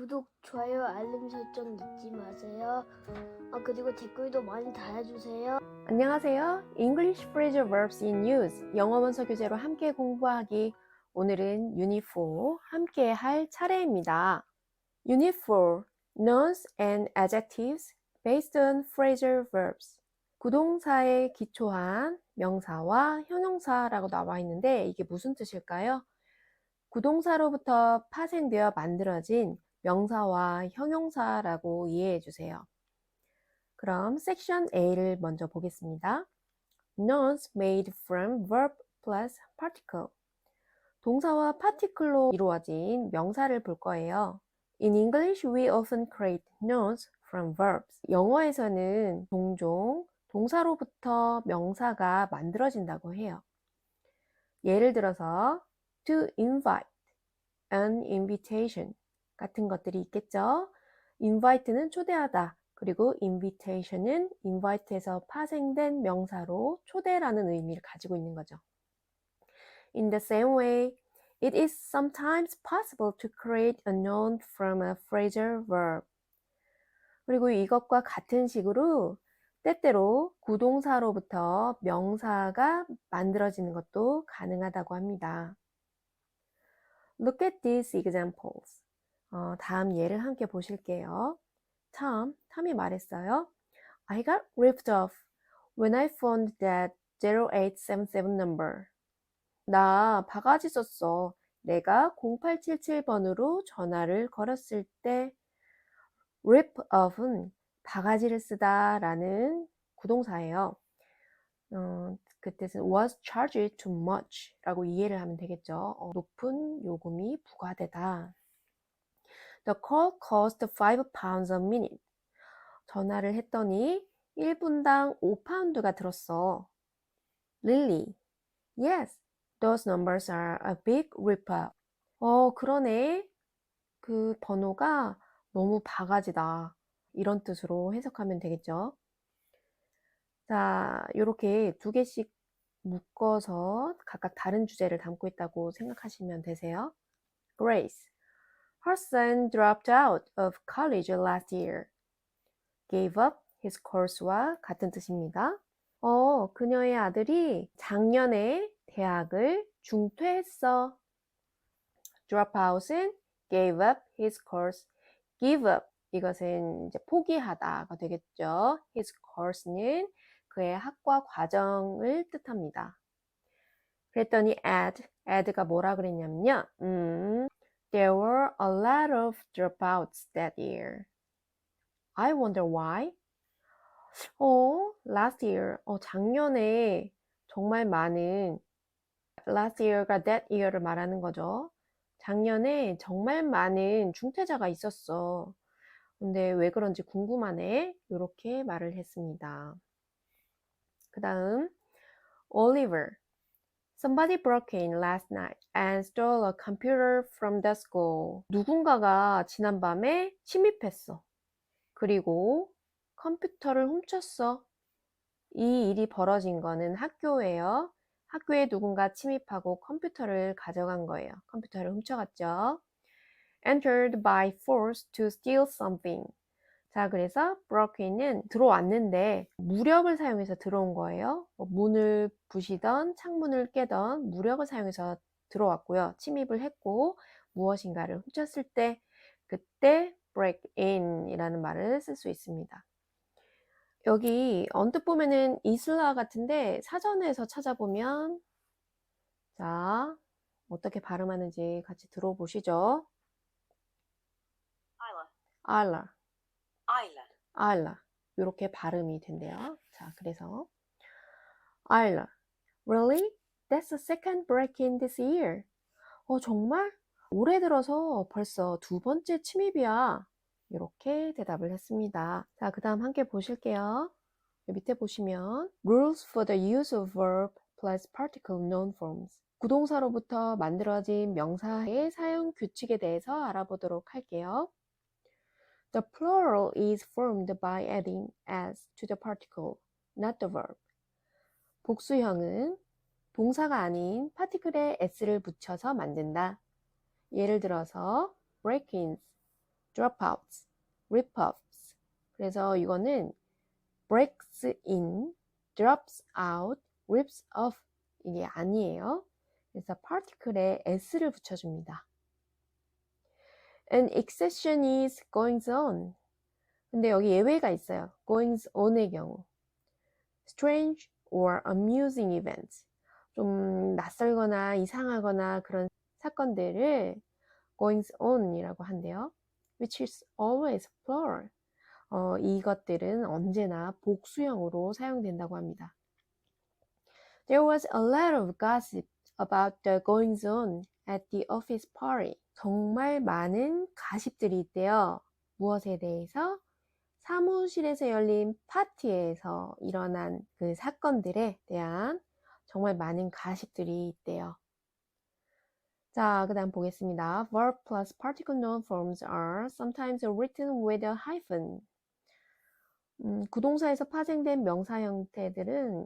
구독, 좋아요, 알림 설정 잊지 마세요. 아, 그리고 댓글도 많이 달아주세요. 안녕하세요. English Phrasal Verbs in Use 영어 원서 교재로 함께 공부하기. 오늘은 Unit 4 함께 할 차례입니다. Unit 4 Nouns and Adjectives based on phrasal verbs. 구동사에 기초한 명사와 형용사라고 나와 있는데 이게 무슨 뜻일까요? 구동사로부터 파생되어 만들어진 명사와 형용사라고 이해해 주세요. 그럼 섹션 A를 먼저 보겠습니다. Nouns made from verb plus particle. 동사와 파티클로 이루어진 명사를 볼 거예요. In English, we often create nouns from verbs. 영어에서는 종종 동사로부터 명사가 만들어진다고 해요. 예를 들어서 to invite, an invitation 같은 것들이 있겠죠. invite는 초대하다. 그리고 invitation은 invite에서 파생된 명사로 초대라는 의미를 가지고 있는 거죠. In the same way, it is sometimes possible to create a noun from a phrasal verb. 그리고 이것과 같은 식으로 때때로 구동사로부터 명사가 만들어지는 것도 가능하다고 합니다. Look at these examples. 어, 다음 예를 함께 보실게요. Tom, 탐이 말했어요. I got ripped off when I phoned that 0877 number. 나 바가지 썼어. 내가 0877번으로 전화를 걸었을 때 rip off은 바가지를 쓰다 라는 구동사예요. 어, 그 뜻은 was charged too much 라고 이해를 하면 되겠죠. 어, 높은 요금이 부과되다. The call cost 5 pounds a minute. 전화를 했더니 1분당 5파운드가 들었어. Lily. Yes, those numbers are a big rip-off. 어, 그러네. 그 번호가 너무 바가지다. 이런 뜻으로 해석하면 되겠죠. 자, 이렇게 두 개씩 묶어서 각각 다른 주제를 담고 있다고 생각하시면 되세요. Grace. Her son dropped out of college last year. Gave up his course와 같은 뜻입니다. 어, 그녀의 아들이 작년에 대학을 중퇴했어. Drop out은 gave up his course. Give up 이것은 이제 포기하다가 되겠죠. His course는 그의 학과 과정을 뜻합니다. 그랬더니 add, add가 뭐라 그랬냐면요. 음, There were a lot of dropouts that year. I wonder why? 어, last year, 어, 작년에 정말 많은, last year가 that year를 말하는 거죠. 작년에 정말 많은 중퇴자가 있었어. 근데 왜 그런지 궁금하네. 이렇게 말을 했습니다. 그 다음, Oliver. Somebody broke in last night and stole a computer from the school. 누군가가 지난밤에 침입했어. 그리고 컴퓨터를 훔쳤어. 이 일이 벌어진 거는 학교예요. 학교에 누군가 침입하고 컴퓨터를 가져간 거예요. 컴퓨터를 훔쳐갔죠. entered by force to steal something. 자, 그래서 in은 들어왔는데 무력을 사용해서 들어온 거예요. 뭐 문을 부시던 창문을 깨던 무력을 사용해서 들어왔고요. 침입을 했고 무엇인가를 훔쳤을 때 그때 break in이라는 말을 쓸 수 있습니다. 여기 언뜻 보면은 이슬라 같은데 사전에서 찾아보면 자 어떻게 발음하는지 같이 들어보시죠. Isla. 알라, Isla. 알라 이렇게 발음이 된대요. 자 그래서 알라, really? That's the second break-in this year. 어 정말? 올해 들어서 벌써 두 번째 침입이야. 이렇게 대답을 했습니다. 자, 그 다음 함께 보실게요. 밑에 보시면 Rules for the use of verb plus particle noun forms 구동사로부터 만들어진 명사의 사용 규칙에 대해서 알아보도록 할게요. The plural is formed by adding s to the particle, not the verb. 복수형은 동사가 아닌 파티클에 s를 붙여서 만든다. 예를 들어서 break-ins, dropouts, rip-offs. 그래서 이거는 breaks in, drops out, rips off 이게 아니에요. 그래서 particle에 s를 붙여줍니다. An exception is goings on. 근데 여기 예외가 있어요. goings on의 경우. strange or amusing events. 좀 낯설거나 이상하거나 그런 사건들을 goings on이라고 한대요. which is always plural. 어, 이것들은 언제나 복수형으로 사용된다고 합니다. There was a lot of gossip about the goings on at the office party. 정말 많은 가십들이 있대요. 무엇에 대해서? 사무실에서 열린 파티에서 일어난 그 사건들에 대한 정말 많은 가십들이 있대요. 자, 그 다음 보겠습니다. Verb plus particle noun forms are sometimes written with a hyphen. 음, 구동사에서 파생된 명사 형태들은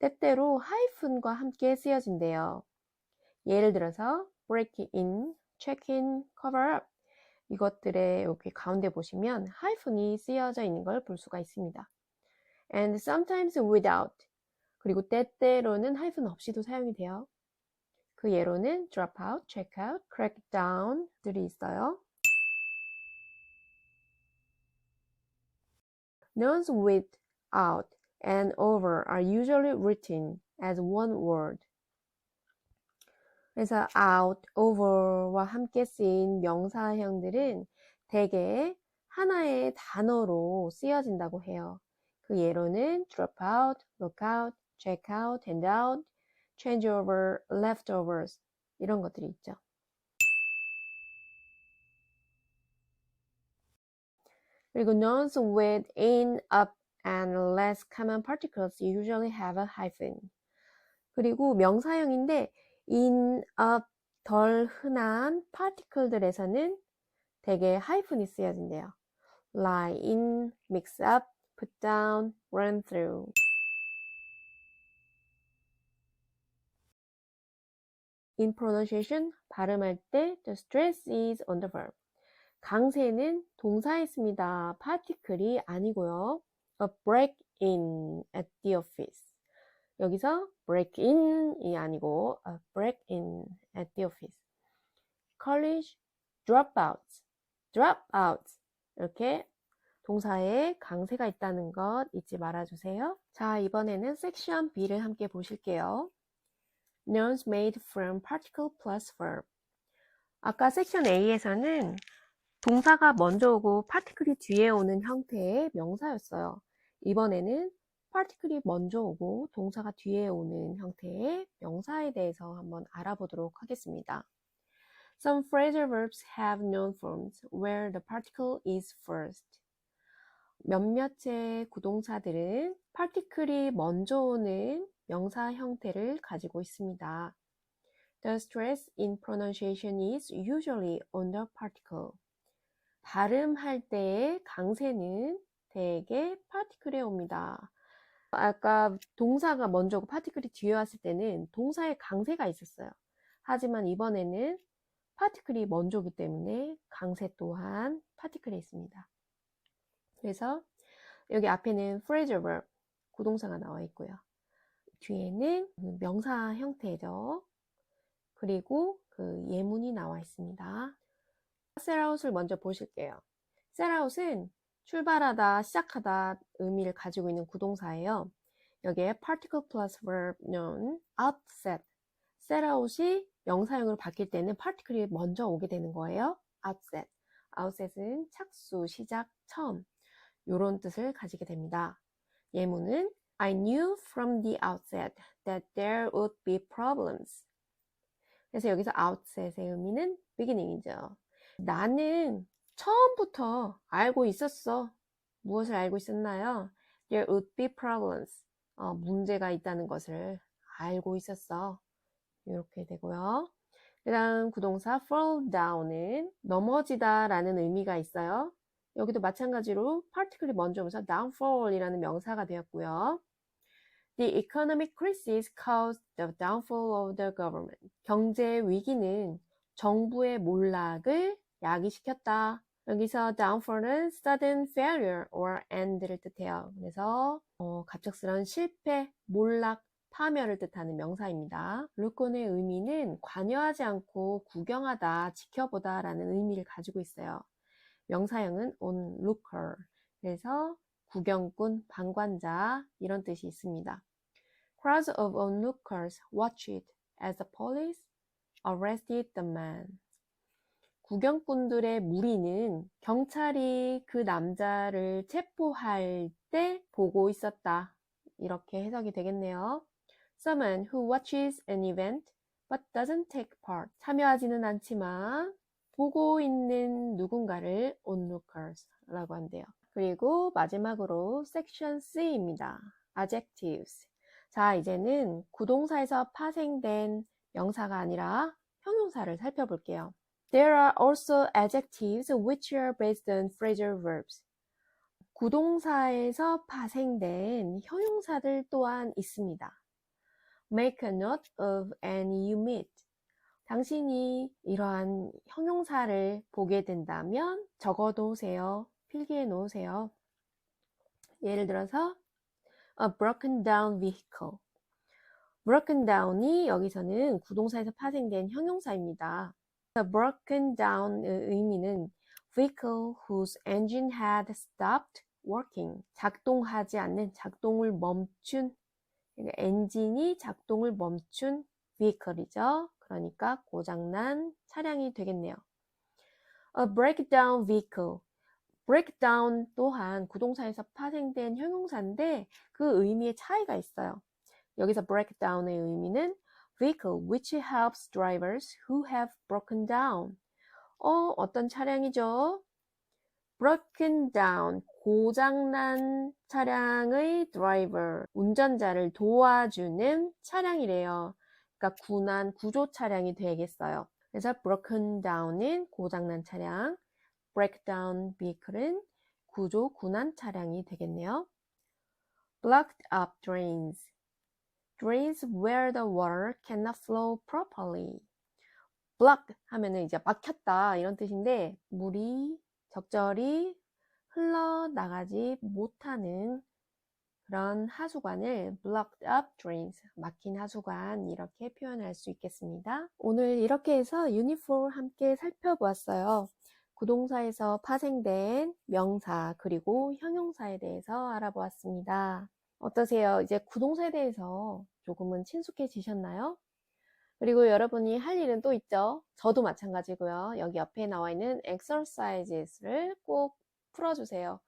때때로 하이픈과 함께 쓰여진대요. 예를 들어서 break in, check in, cover up 이것들의 여기 가운데 보시면 하이픈이 쓰여져 있는 걸 볼 수가 있습니다. and sometimes without 그리고 때때로는 하이픈 없이도 사용이 돼요. 그 예로는 drop out, check out, crack down들이 있어요. Nouns with out and over are usually written as one word. 그래서 out, over와 함께 쓰인 명사형들은 대개 하나의 단어로 쓰여진다고 해요. 그 예로는 drop out, look out, check out, hand out, change over, leftovers 이런 것들이 있죠. 그리고 nouns with in, up, and less common particles usually have a hyphen. 그리고 명사형인데 up, 덜 흔한 particle들에서는 대개 하이픈이 쓰여진대요. lie in, mix up, put down, run through. In pronunciation, 발음할 때 the stress is on the verb. 강세는 동사에 있습니다. 파티클이 아니고요. A break in at the office. 여기서 break in이 아니고 a break in at the office. college dropouts, dropouts 이렇게 동사에 강세가 있다는 것 잊지 말아주세요. 자 이번에는 섹션 B를 함께 보실게요. Nouns made from particle plus verb. 아까 섹션 A에서는 동사가 먼저 오고 파티클이 뒤에 오는 형태의 명사였어요. 이번에는 파티클이 먼저 오고 동사가 뒤에 오는 형태의 명사에 대해서 한번 알아보도록 하겠습니다. Some phrasal verbs have noun forms where the particle is first. 몇몇의 구동사들은 파티클이 먼저 오는 명사 형태를 가지고 있습니다. The stress in pronunciation is usually on the particle. 발음할 때의 강세는 대개 파티클에 옵니다. 아까 동사가 먼저고 파티클이 뒤에 왔을 때는 동사에 강세가 있었어요. 하지만 이번에는 파티클이 먼저기 때문에 강세 또한 파티클에 있습니다. 그래서 여기 앞에는 phrasal verb, 구동사가 나와 있고요. 뒤에는 명사 형태죠. 그리고 그 예문이 나와 있습니다. 셋아웃을 먼저 보실게요. 셋아웃은 출발하다, 시작하다 의미를 가지고 있는 구동사예요. 여기에 particle plus verb known outset. 셋아웃이 명사형으로 바뀔 때는 particle이 먼저 오게 되는 거예요. outset. outset은 착수, 시작, 처음. 요런 뜻을 가지게 됩니다. 예문은 I knew from the outset that there would be problems. 그래서 여기서 outset의 의미는 beginning이죠. 나는 처음부터 알고 있었어. 무엇을 알고 있었나요? There would be problems. 어, 문제가 있다는 것을 알고 있었어. 이렇게 되고요. 그 다음 구동사 fall down은 넘어지다 라는 의미가 있어요. 여기도 마찬가지로 particle이 먼저 오면서 downfall이라는 명사가 되었고요. The economic crisis caused the downfall of the government. 경제 위기는 정부의 몰락을 야기시켰다. 여기서 downfall은 sudden failure or end를 뜻해요. 그래서 어, 갑작스러운 실패, 몰락, 파멸을 뜻하는 명사입니다. 루콘의 의미는 관여하지 않고 구경하다, 지켜보다 라는 의미를 가지고 있어요. 명사형은 onlooker. 그래서 구경꾼, 방관자 이런 뜻이 있습니다. Crowds of onlookers watched as the police arrested the man. 구경꾼들의 무리는 경찰이 그 남자를 체포할 때 보고 있었다. 이렇게 해석이 되겠네요. Someone who watches an event but doesn't take part. 참여하지는 않지만 보고 있는 누군가를 onlookers라고 한대요. 그리고 마지막으로 section C입니다. adjectives. 자, 이제는 구동사에서 파생된 명사가 아니라 형용사를 살펴볼게요. There are also adjectives which are based on phrasal verbs. 구동사에서 파생된 형용사들 또한 있습니다. Make a note of any you meet. 당신이 이러한 형용사를 보게 된다면 적어 놓으세요. 필기해 놓으세요. 예를 들어서 a broken down vehicle. broken down이 여기서는 구동사에서 파생된 형용사입니다. The broken down의 의미는 vehicle whose engine had stopped working. 작동하지 않는, 작동을 멈춘, 그러니까 엔진이 작동을 멈춘 vehicle이죠. 그러니까 고장난 차량이 되겠네요. A breakdown vehicle. breakdown 또한 구동사에서 파생된 형용사인데 그 의미의 차이가 있어요. 여기서 breakdown의 의미는 vehicle which helps drivers who have broken down. 어, 어떤 차량이죠? broken down, 고장난 차량의 driver, 운전자를 도와주는 차량이래요. 그러니까 군안 구조 차량이 되겠어요. 그래서 broken down은 고장난 차량, breakdown vehicle은 구조 군안 차량이 되겠네요. blocked up drains. Drains where the water cannot flow properly. block 하면은 이제 막혔다 이런 뜻인데 물이 적절히 흘러나가지 못하는 그런 하수관을 blocked up drains, 막힌 하수관 이렇게 표현할 수 있겠습니다. 오늘 이렇게 해서 4 함께 살펴보았어요. 구동사에서 파생된 명사 그리고 형용사에 대해서 알아보았습니다. 어떠세요? 이제 구동사에 대해서 조금은 친숙해지셨나요? 그리고 여러분이 할 일은 또 있죠. 저도 마찬가지고요. 여기 옆에 나와 있는 exercises를 꼭 풀어주세요.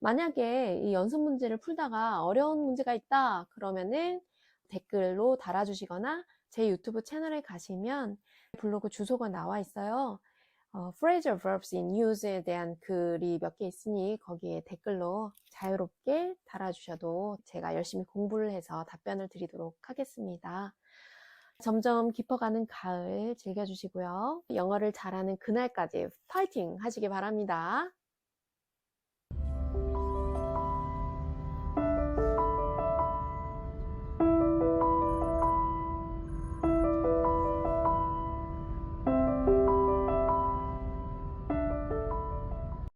만약에 이 연습 문제를 풀다가 어려운 문제가 있다 그러면은 댓글로 달아주시거나 제 유튜브 채널에 가시면 블로그 주소가 나와 있어요. 어, phrasal verbs in use에 대한 글이 몇 개 있으니 거기에 댓글로 자유롭게 달아주셔도 제가 열심히 공부를 해서 답변을 드리도록 하겠습니다. 점점 깊어가는 가을 즐겨주시고요. 영어를 잘하는 그날까지 파이팅 하시기 바랍니다.